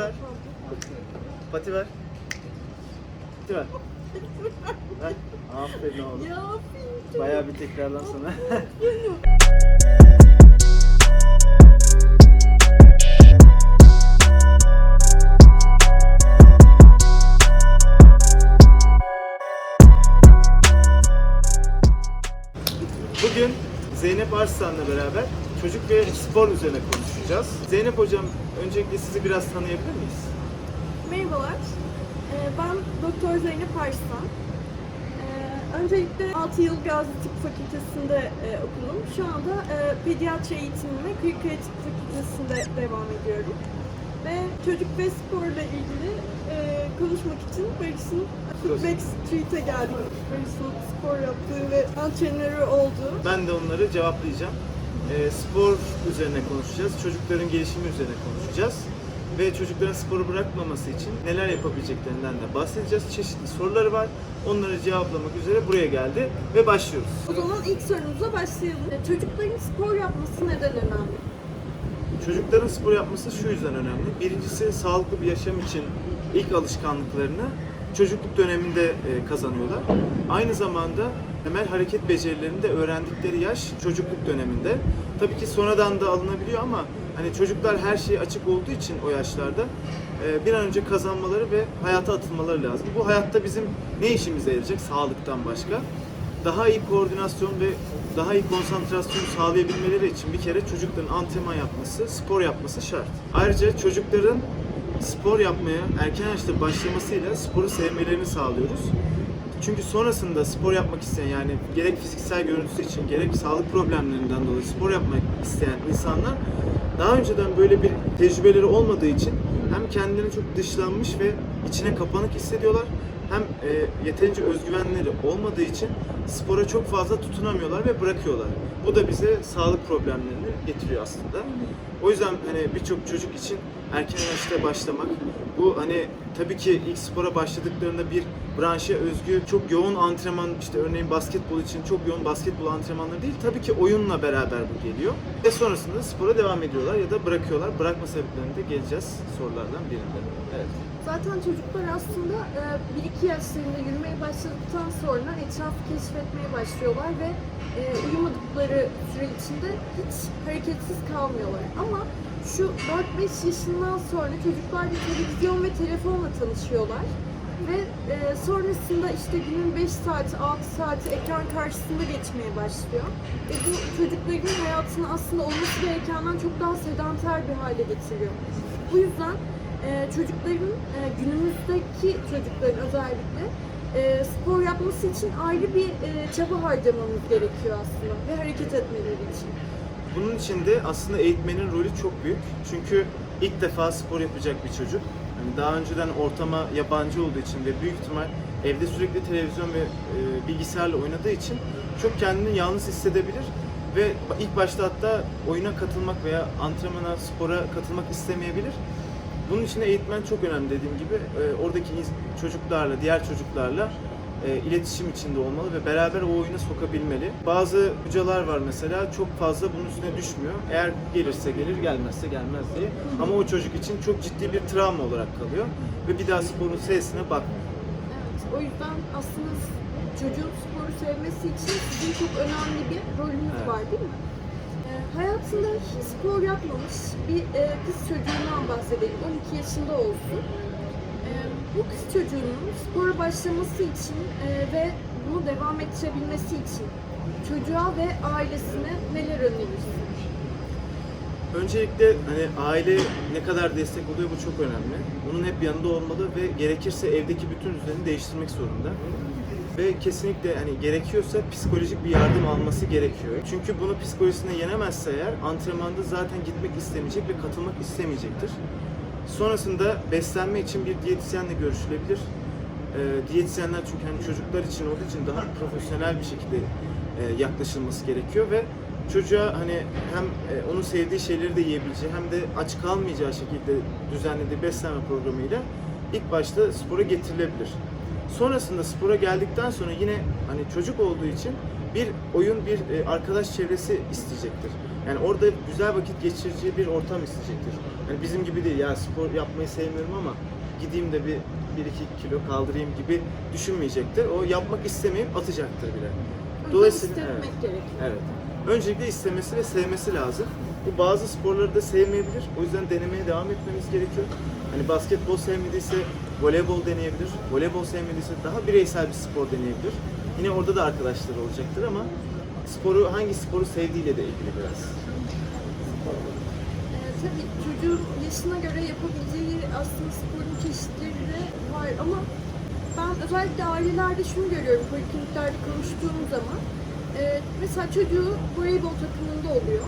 ver. Pati ver. Pati ver. Ver. Aferin oğlum. Ya film Bayağı bir tekrarlan sana. Bugün Zeynep Arslan'la beraber çocuk ve spor üzerine konuşacağız. Zeynep Hocam, öncelikle sizi biraz tanıyabilir miyiz? Merhabalar. Ee, Ben Doktor Zeynep Arslan. Ee, Öncelikle 6 yıl Gazi Tıp Fakültesi'nde e, okudum. Şu anda e, pediatri eğitimime Kırıkkale Tıp Fakültesi'nde devam ediyorum. Ve çocuk ve sporla ilgili e, konuşmak için Barış'ın Footback Street'e geldim. Barış'ın spor yaptığı ve antrenörü olduğu. Ben de onları cevaplayacağım. Ee, spor üzerine konuşacağız, çocukların gelişimi üzerine konuşacağız. Ve çocukların sporu bırakmaması için neler yapabileceklerinden de bahsedeceğiz. Çeşitli soruları var. Onları cevaplamak üzere buraya geldi ve başlıyoruz. O zaman ilk sorumuza başlayalım. E, Çocukların spor yapması neden önemli? Çocukların spor yapması şu yüzden önemli. Birincisi sağlıklı bir yaşam için ilk alışkanlıklarını çocukluk döneminde e, kazanıyorlar. Aynı zamanda temel hareket becerilerini de öğrendikleri yaş çocukluk döneminde. Tabii ki sonradan da alınabiliyor ama hani çocuklar her şeye açık olduğu için o yaşlarda e, bir an önce kazanmaları ve hayata atılmaları lazım. Bu hayatta bizim ne işimize yarayacak sağlıktan başka? daha iyi koordinasyon ve daha iyi konsantrasyon sağlayabilmeleri için bir kere çocukların antrenman yapması, spor yapması şart. Ayrıca çocukların spor yapmaya erken yaşta başlamasıyla sporu sevmelerini sağlıyoruz. Çünkü sonrasında spor yapmak isteyen yani gerek fiziksel görüntüsü için gerek sağlık problemlerinden dolayı spor yapmak isteyen insanlar daha önceden böyle bir tecrübeleri olmadığı için hem kendilerini çok dışlanmış ve içine kapanık hissediyorlar hem e, yeterince özgüvenleri olmadığı için spora çok fazla tutunamıyorlar ve bırakıyorlar. Bu da bize sağlık problemlerini getiriyor aslında. O yüzden hani birçok çocuk için erken yaşta başlamak bu hani tabii ki ilk spora başladıklarında bir branşa özgü çok yoğun antrenman işte örneğin basketbol için çok yoğun basketbol antrenmanları değil tabii ki oyunla beraber bu geliyor. Ve sonrasında spora devam ediyorlar ya da bırakıyorlar. Bırakma sebeplerine de geleceğiz sorulardan birinde. Evet. Zaten çocuklar aslında 1-2 yaşlarında yürümeye başladıktan sonra etrafı keşfetmeye başlıyorlar ve e, uyumadıkları süre içinde hiç hareketsiz kalmıyorlar. Ama şu 4-5 yaşından sonra çocuklar bir televizyon ve telefonla tanışıyorlar. Ve e, sonrasında işte günün 5 saati, 6 saati ekran karşısında geçmeye başlıyor. Ve bu çocukların hayatını aslında olması gerekenden çok daha sedanter bir hale getiriyor. Bu yüzden e, çocukların e, günümüzdeki çocukların özellikle e, spor yapması için ayrı bir e, çaba harcamamız gerekiyor aslında ve hareket etmeleri için. Bunun için de aslında eğitmenin rolü çok büyük. Çünkü ilk defa spor yapacak bir çocuk. Hani daha önceden ortama yabancı olduğu için ve büyük ihtimal evde sürekli televizyon ve e, bilgisayarla oynadığı için çok kendini yalnız hissedebilir ve ilk başta hatta oyuna katılmak veya antrenmana, spora katılmak istemeyebilir. Bunun için de eğitmen çok önemli dediğim gibi. E, oradaki çocuklarla, diğer çocuklarla e, iletişim içinde olmalı ve beraber o oyuna sokabilmeli. Bazı hocalar var mesela çok fazla bunun üstüne düşmüyor. Eğer gelirse gelir, gelmezse gelmez diye. Ama o çocuk için çok ciddi bir travma olarak kalıyor ve bir daha sporun sesine bakmıyor. Evet, o yüzden aslında çocuğun sporu sevmesi için sizin çok önemli bir rolünüz Evet. var değil mi? E, hayatında hiç spor yapmamış bir e, kız çocuğundan bahsedelim. 12 yaşında olsun. E, bu kız çocuğunun spora başlaması için e, ve bunu devam ettirebilmesi için çocuğa ve ailesine neler önerirsin? Öncelikle hani aile ne kadar destek oluyor bu çok önemli. Bunun hep yanında olmalı ve gerekirse evdeki bütün düzeni değiştirmek zorunda. Ve kesinlikle hani gerekiyorsa psikolojik bir yardım alması gerekiyor. Çünkü bunu psikolojisine yenemezse eğer antrenmanda zaten gitmek istemeyecek ve katılmak istemeyecektir. Sonrasında beslenme için bir diyetisyenle görüşülebilir. Ee, diyetisyenler çünkü hani çocuklar için olduğu için daha profesyonel bir şekilde e, yaklaşılması gerekiyor ve çocuğa hani hem e, onun sevdiği şeyleri de yiyebileceği hem de aç kalmayacağı şekilde düzenlediği beslenme programıyla ilk başta spora getirilebilir. Sonrasında spora geldikten sonra yine hani çocuk olduğu için bir oyun, bir e, arkadaş çevresi isteyecektir. Yani orada güzel vakit geçireceği bir ortam isteyecektir. Yani bizim gibi değil ya spor yapmayı sevmiyorum ama gideyim de bir 1-2 kilo kaldırayım gibi düşünmeyecektir. O yapmak istemeyip atacaktır bile. Dolayısıyla evet. gerekiyor. Evet. Öncelikle istemesi ve sevmesi lazım. Bu bazı sporları da sevmeyebilir. O yüzden denemeye devam etmemiz gerekiyor. Hani basketbol sevmediyse voleybol deneyebilir. Voleybol sevmediyse daha bireysel bir spor deneyebilir. Yine orada da arkadaşları olacaktır ama sporu hangi sporu sevdiğiyle de ilgili biraz. Ee, tabii çocuğun yaşına göre yapabileceği aslında sporun çeşitleri de var ama ben özellikle ailelerde şunu görüyorum polikliniklerde konuştuğum zaman e, mesela çocuğu voleybol takımında oluyor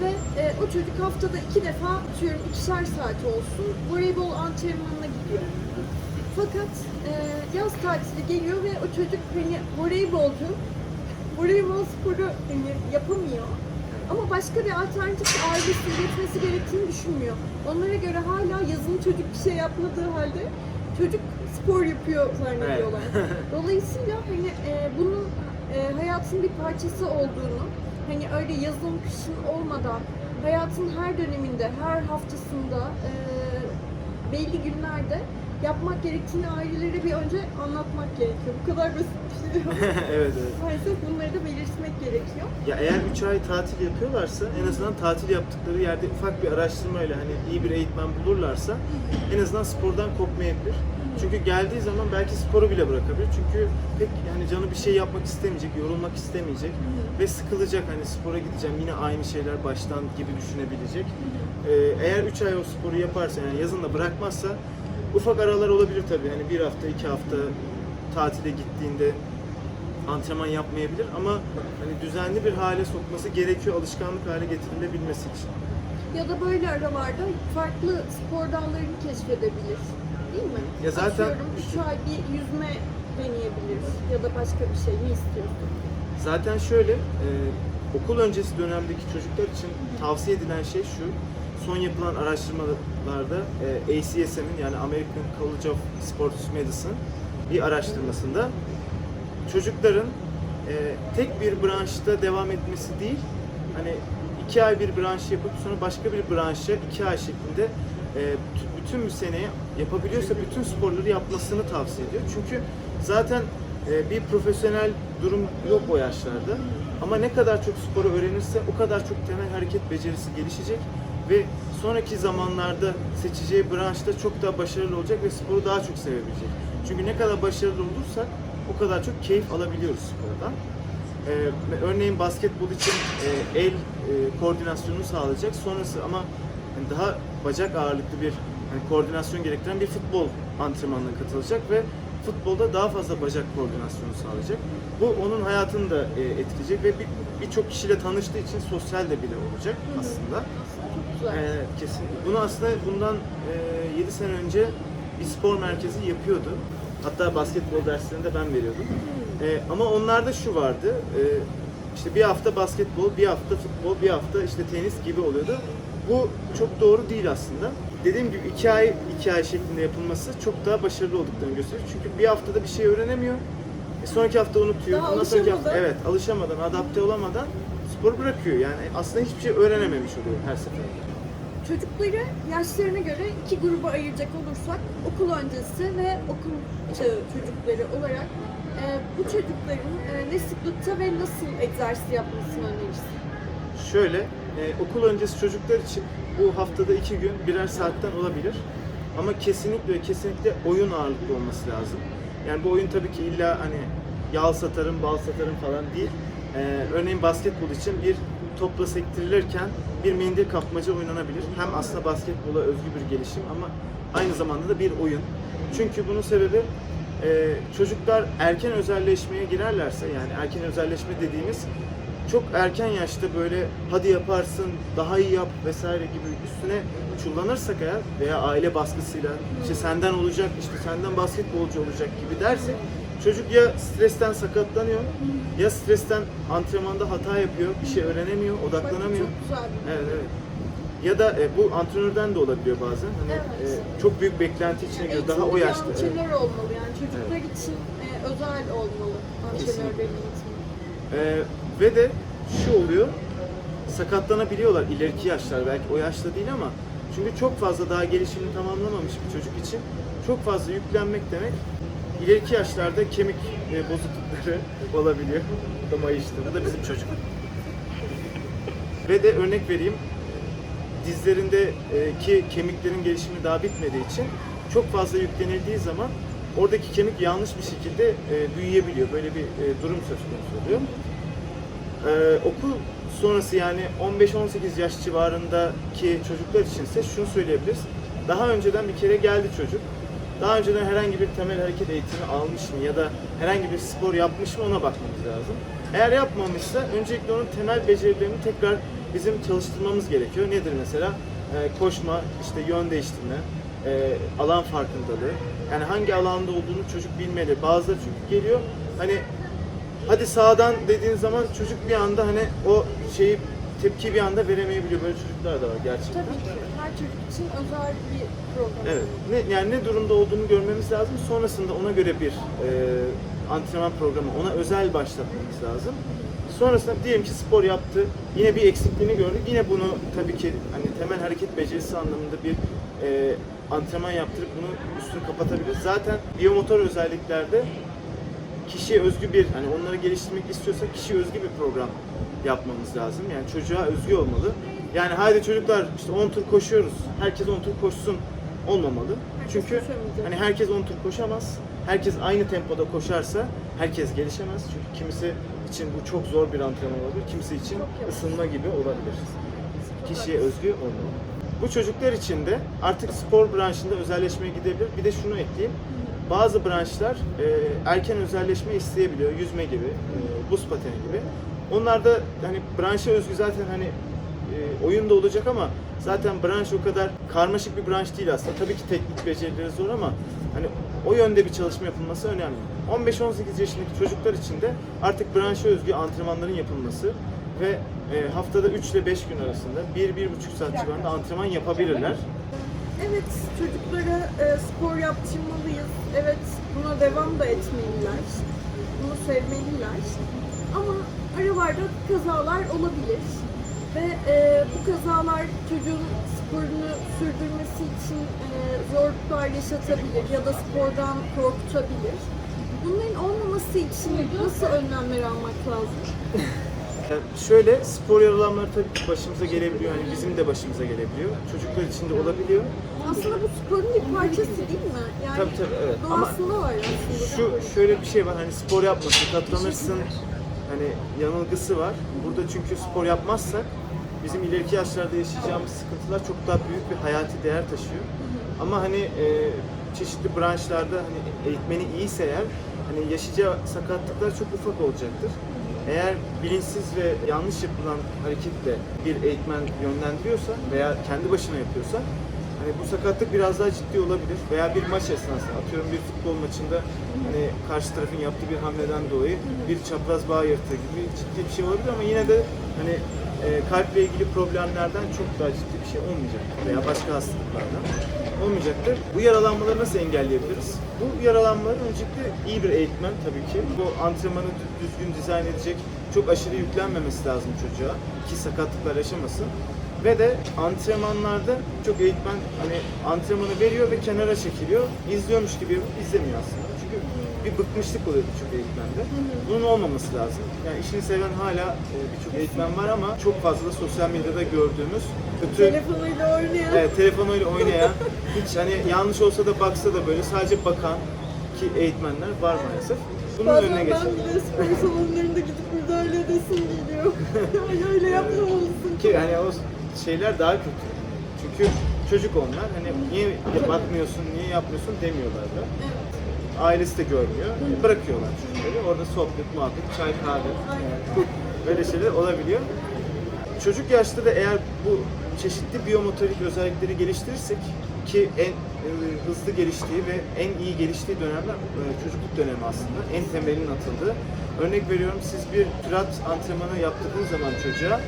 ve e, o çocuk haftada iki defa atıyorum ikişer saat olsun voleybol antrenmanına gidiyor. Fakat e, yaz tatili geliyor ve o çocuk hani voleybolcu, voleybol sporu hani yapamıyor. Ama başka bir alternatif ailesi üretmesi gerektiğini düşünmüyor. Onlara göre hala yazın çocuk bir şey yapmadığı halde çocuk spor yapıyor zannediyorlar. Dolayısıyla hani e, bunun e, hayatın bir parçası olduğunu, hani öyle yazın kışın olmadan hayatın her döneminde, her haftasında e, belli günlerde yapmak gerektiğini ailelere bir önce anlatmak gerekiyor. Bu kadar basit yok. evet evet. Maalesef bunları da belirtmek gerekiyor. Ya eğer 3 ay tatil yapıyorlarsa en azından tatil yaptıkları yerde ufak bir araştırmayla hani iyi bir eğitmen bulurlarsa en azından spordan kopmayabilir. Çünkü geldiği zaman belki sporu bile bırakabilir. Çünkü pek yani canı bir şey yapmak istemeyecek, yorulmak istemeyecek ve sıkılacak hani spora gideceğim yine aynı şeyler baştan gibi düşünebilecek. Ee, eğer 3 ay o sporu yaparsa yani yazında bırakmazsa ufak aralar olabilir tabii. Hani bir hafta, iki hafta tatile gittiğinde antrenman yapmayabilir ama hani düzenli bir hale sokması gerekiyor alışkanlık hale getirilebilmesi için. Ya da böyle aralarda farklı spor dallarını keşfedebilir. Değil mi? Ya zaten- Atıyorum 3 ay bir yüzme deneyebilir ya da başka bir şey ne istiyorsun? Zaten şöyle, e, okul öncesi dönemdeki çocuklar için tavsiye edilen şey şu, son yapılan araştırmalarda e, ACSM'in yani American College of Sports Medicine bir araştırmasında çocukların e, tek bir branşta devam etmesi değil, hani iki ay bir branş yapıp sonra başka bir branşa iki ay şeklinde e, bütün bir seneye yapabiliyorsa bütün sporları yapmasını tavsiye ediyor. Çünkü zaten e, bir profesyonel durum yok o yaşlarda. Ama ne kadar çok sporu öğrenirse o kadar çok temel hareket becerisi gelişecek ve sonraki zamanlarda seçeceği branşta çok daha başarılı olacak ve sporu daha çok sevebilecek. Çünkü ne kadar başarılı olursak o kadar çok keyif alabiliyoruz spordan. Ee, örneğin basketbol için e, el e, koordinasyonunu sağlayacak. Sonrası ama hani daha bacak ağırlıklı bir hani koordinasyon gerektiren bir futbol antrenmanına katılacak ve futbolda daha fazla bacak koordinasyonu sağlayacak. Bu onun hayatını da e, etkileyecek ve bir- birçok kişiyle tanıştığı için sosyal de bile olacak aslında. Ee, kesin. Bunu aslında bundan e, 7 sene önce bir spor merkezi yapıyordu. Hatta basketbol derslerini de ben veriyordum. Ee, ama onlarda şu vardı. e, işte bir hafta basketbol, bir hafta futbol, bir hafta işte tenis gibi oluyordu. Bu çok doğru değil aslında. Dediğim gibi iki ay, iki ay şeklinde yapılması çok daha başarılı olduklarını gösteriyor. Çünkü bir haftada bir şey öğrenemiyor. E, sonraki hafta unutuyor. Daha Ondan sonraki hafta, evet, alışamadan, adapte olamadan sporu bırakıyor. Yani aslında hiçbir şey öğrenememiş oluyor her seferinde. Çocukları yaşlarına göre iki gruba ayıracak olursak okul öncesi ve okul çağı çocukları olarak e, bu çocukların e, ne sıklıkta ve nasıl egzersiz yapmasını önerirsin? Şöyle, e, okul öncesi çocuklar için bu haftada iki gün birer saatten olabilir. Ama kesinlikle ve kesinlikle oyun ağırlıklı olması lazım. Yani bu oyun tabii ki illa hani yal satarım, bal satarım falan değil. E, örneğin basketbol için bir topla sektirilirken bir mendil kapmaca oynanabilir. Hem aslında basketbola özgü bir gelişim ama aynı zamanda da bir oyun. Çünkü bunun sebebi e, çocuklar erken özelleşmeye girerlerse yani erken özelleşme dediğimiz çok erken yaşta böyle hadi yaparsın, daha iyi yap vesaire gibi üstüne çullanırsak eğer veya aile baskısıyla işte senden olacak, işte senden basketbolcu olacak gibi dersek çocuk ya stresten sakatlanıyor ya stresten antrenmanda hata yapıyor, bir şey öğrenemiyor, odaklanamıyor. çok güzel bir Evet, evet. Ya da e, bu antrenörden de olabiliyor bazen. Hani Evet. e, çok büyük beklenti içine giriyor. Daha o Eğitimli bir yaşta. evet. antrenör olmalı yani çocuklar için e, özel olmalı Kesinlikle. antrenörlerin eğitimi. Ee, ve de şu oluyor. sakatlanabiliyorlar ileriki yaşlar belki o yaşta değil ama çünkü çok fazla daha gelişimini tamamlamamış bir çocuk için çok fazla yüklenmek demek ileriki yaşlarda kemik e, bozuklukları olabiliyor. Bu da mayıştı. Bu da bizim çocuk. Ve de örnek vereyim dizlerindeki kemiklerin gelişimi daha bitmediği için çok fazla yüklenildiği zaman oradaki kemik yanlış bir şekilde e, büyüyebiliyor. Böyle bir e, durum söz konusu oluyor. Ee, okul sonrası yani 15-18 yaş civarındaki çocuklar içinse şunu söyleyebiliriz. Daha önceden bir kere geldi çocuk. Daha önceden herhangi bir temel hareket eğitimi almış mı ya da herhangi bir spor yapmış mı ona bakmamız lazım. Eğer yapmamışsa öncelikle onun temel becerilerini tekrar bizim çalıştırmamız gerekiyor. Nedir mesela? Ee, koşma, işte yön değiştirme, e, alan farkındalığı. Yani hangi alanda olduğunu çocuk bilmeli. Bazıları çünkü geliyor hani hadi sağdan dediğin zaman çocuk bir anda hani o şeyi tepki bir anda veremeyebiliyor. Böyle çocuklar da var gerçekten. Tabii ki her çocuk için özel bir program. Evet. Ne, yani ne durumda olduğunu görmemiz lazım. Sonrasında ona göre bir e, antrenman programı, ona özel başlatmamız lazım. Sonrasında diyelim ki spor yaptı, yine bir eksikliğini gördük. Yine bunu tabii ki hani temel hareket becerisi anlamında bir e, antrenman yaptırıp bunu üstünü kapatabiliriz. Zaten biyomotor özelliklerde kişiye özgü bir, hani onları geliştirmek istiyorsak kişiye özgü bir program yapmamız lazım. Yani çocuğa özgü olmalı. Yani haydi çocuklar işte 10 tur koşuyoruz, herkes 10 tur koşsun olmamalı. Herkes Çünkü hani herkes 10 tur koşamaz. Herkes aynı tempoda koşarsa herkes gelişemez. Çünkü kimisi için bu çok zor bir antrenman olabilir. Kimisi için ısınma gibi olabilir. Kişiye özgü olmalı. Bu çocuklar için de artık spor branşında özelleşmeye gidebilir. Bir de şunu ekleyeyim. Bazı branşlar e, erken özelleşme isteyebiliyor. Yüzme gibi, e, buz pateni gibi. Onlar da hani branşa özgü zaten hani e, oyun da olacak ama zaten branş o kadar karmaşık bir branş değil aslında. Tabii ki teknik becerileri zor ama hani o yönde bir çalışma yapılması önemli. 15-18 yaşındaki çocuklar için de artık branşa özgü antrenmanların yapılması ve e, haftada 3 ile 5 gün arasında 1-1,5 saat civarında antrenman yapabilirler. Evet, çocuklara e, spor yaptırmalıyız. Evet, buna devam da etmeliler. Bunu sevmeliler. Ama aralarda kazalar olabilir. Ve e, bu kazalar çocuğun sporunu sürdürmesi için e, zorluklar yaşatabilir ya da spordan korkutabilir. Bunların olmaması için nasıl önlemler almak lazım? Yani şöyle spor yaralanmaları tabii başımıza gelebiliyor. Yani bizim de başımıza gelebiliyor. Çocuklar için de olabiliyor. Aslında bu sporun bir parçası değil mi? Yani Tabii, tabii, evet. Ama doğasında var aslında. Şu şöyle bir şey var. Hani spor yapmasın, katlanırsın. Hani yanılgısı var. Burada çünkü spor yapmazsak bizim ileriki yaşlarda yaşayacağımız sıkıntılar çok daha büyük bir hayati değer taşıyor. Ama hani e, çeşitli branşlarda hani eğitmeni iyiyse eğer hani yaşayacağı sakatlıklar çok ufak olacaktır. Eğer bilinçsiz ve yanlış yapılan hareketle bir eğitmen yönlendiriyorsa veya kendi başına yapıyorsa hani bu sakatlık biraz daha ciddi olabilir veya bir maç esnasında atıyorum bir futbol maçında hani karşı tarafın yaptığı bir hamleden dolayı bir çapraz bağ yırtığı gibi ciddi bir şey olabilir ama yine de hani e, kalple ilgili problemlerden çok daha ciddi bir şey olmayacak veya başka hastalıklardan olmayacaktır. Bu yaralanmaları nasıl engelleyebiliriz? Bu yaralanmaları öncelikle iyi bir eğitmen tabii ki. Bu antrenmanı dü- düzgün dizayn edecek, çok aşırı yüklenmemesi lazım çocuğa ki sakatlıklar yaşamasın. Ve de antrenmanlarda çok eğitmen hani antrenmanı veriyor ve kenara çekiliyor. İzliyormuş gibi yapıp izlemiyor aslında. Çünkü bir bıkmışlık oluyor birçok eğitmende. Bunun olmaması lazım. Yani işini seven hala e, birçok eğitmen var ama çok fazla sosyal medyada gördüğümüz kötü Telefonuyla oynayan. Evet, telefonuyla oynayan, hiç hani yanlış olsa da baksa da böyle sadece bakan ki eğitmenler var maalesef. Bunun Bazen önüne ben geçelim. bile spor salonlarında gidip müdahale edesim geliyor. öyle yapmamalısın. Ki hani o şeyler daha kötü. Çünkü çocuk onlar. Hani niye bakmıyorsun, niye yapmıyorsun demiyorlar da. Ailesi de görmüyor. Bırakıyorlar çocukları. Orada sohbet, muhabbet, çay, kahve. Böyle şeyler olabiliyor. Çocuk yaşta da eğer bu çeşitli biyomotorik özellikleri geliştirirsek ki en e, hızlı geliştiği ve en iyi geliştiği dönemler e, çocukluk dönemi aslında. En temelinin atıldığı. Örnek veriyorum siz bir pirat antrenmanı yaptırdığınız zaman çocuğa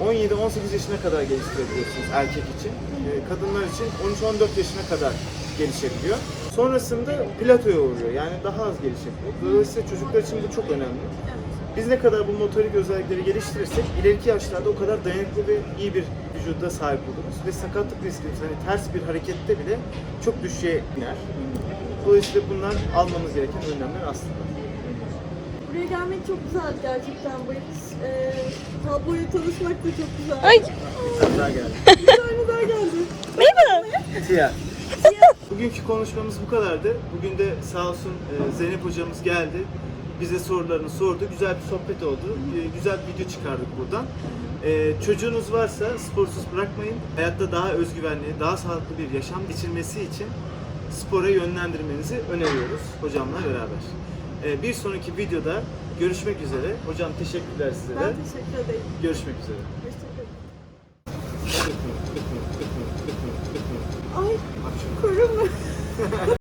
17-18 yaşına kadar geliştirebiliyorsunuz erkek için. E, Kadınlar için 13-14 yaşına kadar gelişebiliyor. Sonrasında platoya uğruyor. Yani daha az gelişebiliyor. Dolayısıyla çocuklar için bu çok önemli. Biz ne kadar bu motorik özellikleri geliştirirsek ileriki yaşlarda o kadar dayanıklı ve iyi bir vücuda sahip oluruz. Ve sakatlık riskimiz hani ters bir harekette bile çok düşüğe iner. Dolayısıyla bunlar almamız gereken önlemler aslında. Buraya gelmek çok güzel gerçekten Barış. Ee, tabloyla tanışmak da çok güzel. Ay. Bir tane daha geldi. Bir tane daha geldi. Merhaba. Tia. Bugünkü konuşmamız bu kadardı. Bugün de sağ olsun e, Zeynep hocamız geldi. Bize sorularını sordu. Güzel bir sohbet oldu. E, Güzel bir video çıkardık buradan. E, Çocuğunuz varsa sporsuz bırakmayın. Hayatta daha özgüvenli, daha sağlıklı bir yaşam geçirmesi için spora yönlendirmenizi öneriyoruz hocamla beraber. E, Bir sonraki videoda görüşmek üzere. Hocam teşekkürler size de. Ben teşekkür ederim. Görüşmek üzere.